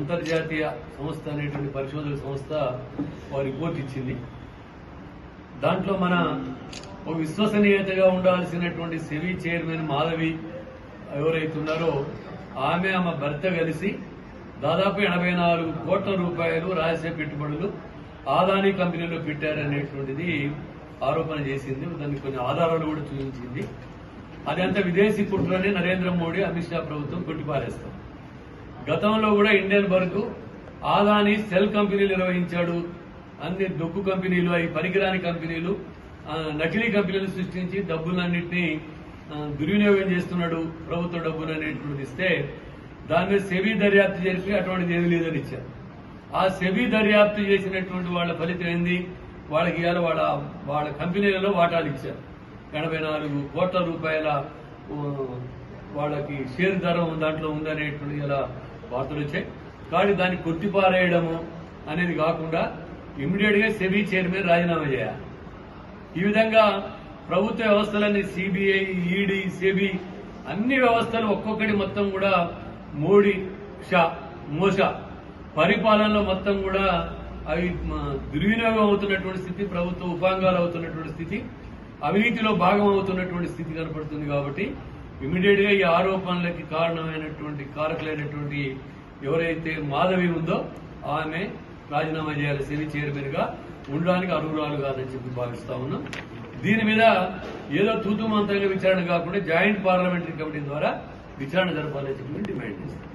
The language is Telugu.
అంతర్జాతీయ సంస్థ అనేటువంటి పరిశోధన సంస్థ ఒక రిపోర్ట్ ఇచ్చింది. దాంట్లో మన ఒక విశ్వసనీయతగా ఉండాల్సినటువంటి సెవీ చైర్మన్ మాధవి ఎవరైతున్నారో ఆమె ఆమె భర్త కలిసి దాదాపు ఎనభై నాలుగు కోట్ల రూపాయలు రహస్య పెట్టుబడులు ఆదాని కంపెనీలో పెట్టారనేటువంటిది ఆరోపణ చేసింది. దానికి కొన్ని ఆధారాలు కూడా చూపించింది. అదంతా విదేశీ కుట్రని నరేంద్ర మోడీ అమిత్ షా ప్రభుత్వం కొట్టిపారేస్తాం. గతంలో కూడా ఇండియన్ బర్గ్ ఆదాని సెల్ కంపెనీలు నిర్వహించాడు. అన్ని డొక్కు కంపెనీలు అవి పరికరాని కంపెనీలు నకిలీ కంపెనీలు సృష్టించి డబ్బులన్నింటినీ దుర్వినియోగం చేస్తున్నాడు. ప్రభుత్వ డబ్బులు అనేటువంటి ఇస్తే దాని మీద సెబీ దర్యాప్తు చేసి అటువంటిది ఏమీ లేదని ఇచ్చారు. ఆ సెబీ దర్యాప్తు చేసినటువంటి వాళ్ళ ఫలితం ఏంది? వాళ్ళకి ఇవాళ వాళ్ళ వాళ్ళ కంపెనీలలో వాటాలు ఇచ్చారు. ఎనభై నాలుగు కోట్ల రూపాయల వాళ్ళకి షేర్ ధర దాంట్లో ఉందనేటువంటి ఇలా వార్తలు వచ్చాయి. కానీ దాన్ని కొట్టిపారేయడము అనేది కాకుండా ఇమ్మీడియట్గా సెబీ చైర్మన్ రాజీనామా చేయాలి. ఈ విధంగా ప్రభుత్వ వ్యవస్థలన్నీ సిబిఐ ఈడీ సెబీ అన్ని వ్యవస్థలు ఒక్కొక్కటి మొత్తం కూడా మోడీ షా మోసా పరిపాలనలో మొత్తం కూడా అవి దుర్వినియోగం అవుతున్నటువంటి స్థితి ప్రభుత్వ ఉపాంగాలు అవుతున్నటువంటి స్థితి అవినీతిలో భాగం అవుతున్నటువంటి స్థితి కనపడుతుంది కాబట్టి ఇమీడియట్గా ఈ ఆరోపణలకి కారణమైనటువంటి కారకులైనటువంటి ఎవరైతే మాధవి ఉందో ఆమె రాజీనామా చేయాలి సెవి చైర్మన్గా ఉండడానికి అర్హురాలు కాదని చెప్పి భావిస్తా ఉన్నాం. దీని మీద ఏదో తూతుమంతంగా విచారణ కాకుండా జాయింట్ పార్లమెంటరీ కమిటీ ద్వారా విచారణ జరపాలని చెప్పి డిమాండ్ చేస్తాం.